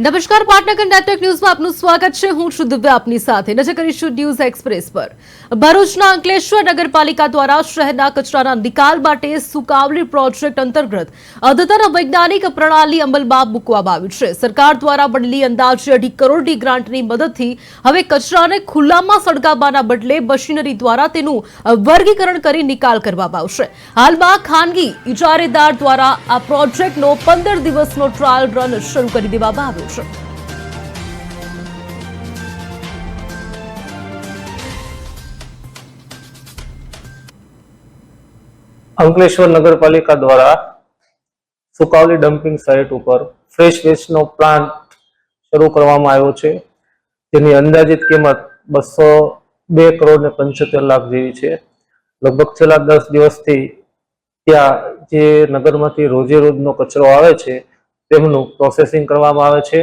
નમસ્કાર, પાટનગર નેટવર્ક ન્યૂઝમાં આપનું સ્વાગત છે. હું છું દિવ્યા આપની સાથે. નજર કરીશું ન્યૂઝ એક્સપ્રેસ પર. ભરૂચના અંકલેશ્વર નગરપાલિકા દ્વારા શહેરના કચરાના નિકાલ માટે સુકાવલી પ્રોજેક્ટ અંતર્ગત અદ્યતન વૈજ્ઞાનિક પ્રણાલી અમલમાં મૂકવામાં આવી છે. સરકાર દ્વારા બનેલી અંદાજે અઢી કરોડની ગ્રાન્ટની મદદથી હવે કચરાને ખુલ્લામાં સળગાવવાના બદલે મશીનરી દ્વારા તેનું વર્ગીકરણ કરી નિકાલ કરવામાં આવશે. હાલમાં ખાનગી ઇજારેદાર દ્વારા આ પ્રોજેક્ટનો પંદર દિવસનો ટ્રાયલ રન શરૂ કરી દેવામાં આવ્યો છે અંકલેશ્વર નગરપાલિકા દ્વારા સુકાવલી ડમ્પિંગ સાઇટ ઉપર ફ્રેશ વેસ્ટનો પ્લાન્ટ શરૂ કરવામાં આવ્યો છે. જેની અંદાજિત કિંમત બસો બે કરોડ ને પંચોતેર લાખ જેવી છે. લગભગ છેલ્લા દસ દિવસથી ત્યાં જે નગરમાંથી રોજે રોજનો કચરો આવે છે તેમનું પ્રોસેસિંગ કરવામાં આવે છે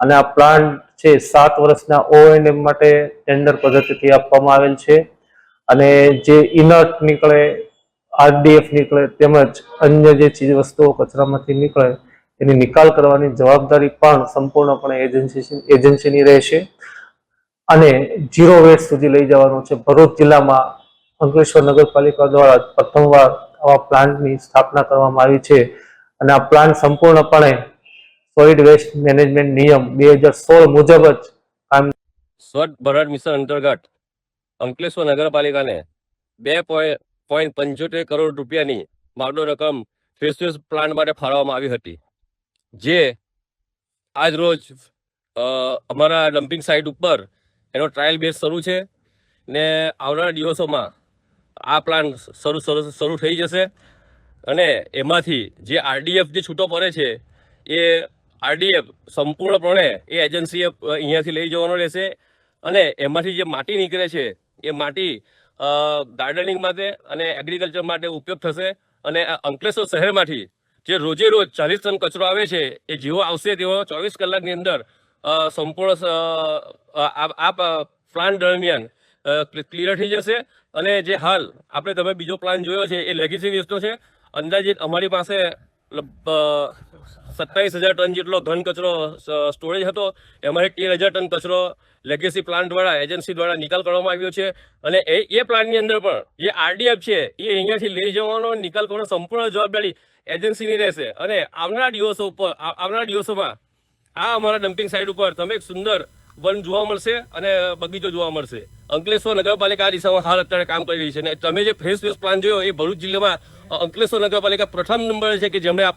અને આ પ્લાન્ટ છે સાત વર્ષના ઓએનએમ માટે ટેન્ડર પદ્ધતિથી આપવામાં આવેલ છે. અને જે ઇનર્ટ નીકળે આરડીએફ નીકળે તેમજ અન્ય જે ચીજ વસ્તુઓ કચરામાંથી નીકળે એની નિકાલ કરવાની જવાબદારી પણ સંપૂર્ણપણે એજન્સી એજન્સીની રહેશે. અને ઝીરો વેસ્ટ સુધી લઈ જવાનું છે. ભરૂચ જિલ્લામાં અંકલેશ્વર નગરપાલિકા દ્વારા પ્રથમવાર આવા પ્લાન્ટની સ્થાપના કરવામાં આવી છે. અને આ પ્લાન્ટ સંપૂર્ણપણે સોલિડ વેસ્ટ મેનેજમેન્ટ નિયમ બે હજાર સોળ મુજબ જ કામ સ્વચ્છ ભારત મિશન અંતર્ગત અંકલેશ્વર નગરપાલિકાને બે પોઈન્ટ પંચોતેર કરોડ રૂપિયાની માગનો રકમ ફેસવેસ પ્લાન્ટ માટે ફાળવવામાં આવી હતી. જે આજ રોજ અમારા ડમ્પિંગ સાઇટ ઉપર એનો ટ્રાયલ બેઝ શરૂ છે ને આવનારા દિવસોમાં આ પ્લાન શરૂ શરૂ શરૂ થઈ જશે. અને એમાંથી જે આરડીએફ જે છૂટો પડે છે, એ આરડીએફ સંપૂર્ણપણે એ એજન્સીએ અહીંયાથી લઈ જવાનો રહેશે. અને એમાંથી જે માટી નીકળે છે, એ માટી ગાર્ડનિંગ માટે અને એગ્રીકલ્ચર માટે ઉપયોગ થશે. અને અંકલેશ્વર શહેરમાંથી જે રોજે રોજ ચાલીસ ટન કચરો આવે છે, એ જેવો આવશે તેવો ચોવીસ કલાકની અંદર સંપૂર્ણ આ પ્લાન દરમિયાન ક્લિયર થઈ જશે. અને જે હાલ આપણે તમે બીજો પ્લાન જોયો છે, એ લેગેસી વેસ્ટનો છે. અંદાજિત અમારી પાસે સત્તાવીસ હજાર ટન જેટલો ઘન કચરો સ્ટોરેજ હતો. એમાં તેર હજાર ટન કચરો લેગેસી પ્લાન્ટ દ્વારા એજન્સી દ્વારા નિકાલ કરવામાં આવ્યો છે. અને એ એ પ્લાન્ટની અંદર પણ જે આરડીએફ છે, એ અહીંયાથી લઈ જવાનો નિકાલ કરવાનો સંપૂર્ણ જવાબદારી એજન્સીની રહેશે. અને આવનારા દિવસો ઉપર આવનારા દિવસોમાં આ અમારા ડમ્પિંગ સાઇટ ઉપર તમે એક સુંદર વન જોવા મળશે અને બગીચો જોવા મળશે. અંકલેશ્વર નગરપાલિકા દિશામાં હાલ અત્યારે કામ કરી રહી છે. અને તમે જે ફ્રેશ વેસ્ટ પ્લાન જોયો એ ભરૂચ જિલ્લામાં અંકલેશ્વર નગરપાલિકા પ્રથમ નંબર છે કે જેમણે આ